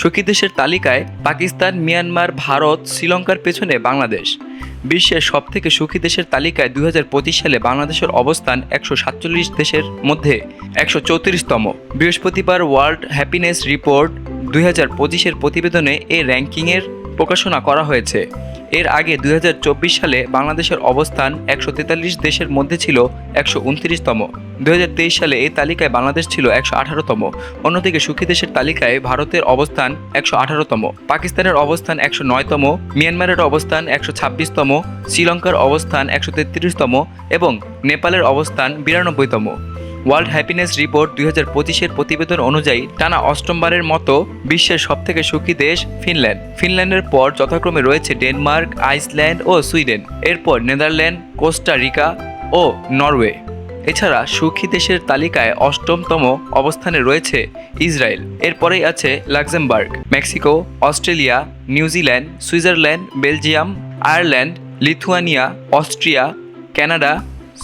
সুখী দেশের তালিকায় পাকিস্তান, মিয়ানমার, ভারত, শ্রীলঙ্কার পেছনে বাংলাদেশ। বিশ্বের সবথেকে সুখী দেশের তালিকায় দুই হাজার পঁচিশ সালে বাংলাদেশের অবস্থান একশো সাতচল্লিশ দেশের মধ্যে একশো চৌত্রিশতম। বৃহস্পতিবার ওয়ার্ল্ড হ্যাপিনেস রিপোর্ট দুই হাজার পঁচিশের প্রতিবেদনে এ র্যাঙ্কিংয়ের প্রকাশনা করা হয়েছে। এর আগে দুই হাজার চব্বিশ সালে বাংলাদেশের অবস্থান একশো তেতাল্লিশ দেশের মধ্যে ছিল একশো উনত্রিশতম। দুই হাজার তেইশ সালে এই তালিকায় বাংলাদেশ ছিল একশো আঠারোতম। অন্যদিকে সুখী দেশের তালিকায় ভারতের অবস্থান একশো আঠারোতম, পাকিস্তানের অবস্থান একশো নয়তম, মিয়ানমারের অবস্থান একশো ছাব্বিশতম, শ্রীলঙ্কার অবস্থান একশো তেত্রিশতম এবং নেপালের অবস্থান বিরানব্বইতম। ওয়ার্ল্ড হ্যাপিনেস রিপোর্ট দুই হাজার পঁচিশের প্রতিবেদন অনুযায়ী টানা অষ্টমবারের মতো বিশ্বের সবথেকে সুখী দেশ ফিনল্যান্ড। ফিনল্যান্ডের পর যথাক্রমে রয়েছে ডেনমার্ক, আইসল্যান্ড ও সুইডেন। এরপর নেদারল্যান্ড, কোস্টা রিকা ও নরওয়ে। এছাড়া সুখী দেশের তালিকায় অষ্টমতম অবস্থানে রয়েছে ইসরায়েল। এরপরেই আছে Luxembourg, Mexico, Australia, New Zealand, Switzerland, Belgium, Ireland, Lithuania, Austria Canada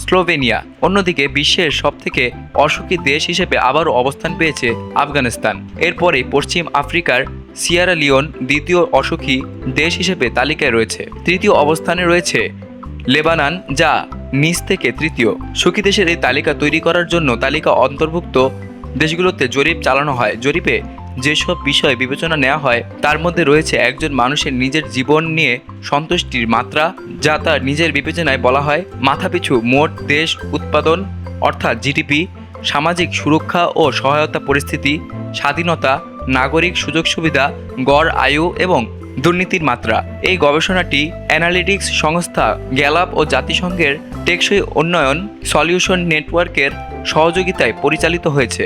Slovenia. অন্যদিকে বিশ্বের সবথেকে অসুখী দেশ হিসেবে আবারও অবস্থান পেয়েছে আফগানিস্তান। এরপরে পশ্চিম আফ্রিকার সিয়ারা লিওন দ্বিতীয় অসুখী দেশ হিসেবে তালিকায় রয়েছে। তৃতীয় অবস্থানে রয়েছে লেবানন, যা নিচ থেকে তৃতীয়। সুখী দেশের এই তালিকা তৈরি করার জন্য তালিকা অন্তর্ভুক্ত দেশগুলোতে জরিপ চালানো হয়। জরিপে যেসব বিষয় বিবেচনা নেওয়া হয়, তার মধ্যে রয়েছে একজন মানুষের নিজের জীবন নিয়ে সন্তুষ্টির মাত্রা, যা তার নিজের বিবেচনায় বলা হয় মাথাপিছু মোট দেশ উৎপাদন, অর্থাৎ জিডিপি, সামাজিক সুরক্ষা ও সহায়তা পরিস্থিতি, স্বাধীনতা, নাগরিক সুযোগ সুবিধা, গড় আয়ু এবং দুর্নীতির মাত্রা। এই গবেষণাটি অ্যানালিটিক্স সংস্থা গ্যালাপ ও জাতিসংঘের টেকসই উন্নয়ন সলিউশন নেটওয়ার্কের সহযোগিতায় পরিচালিত হয়েছে।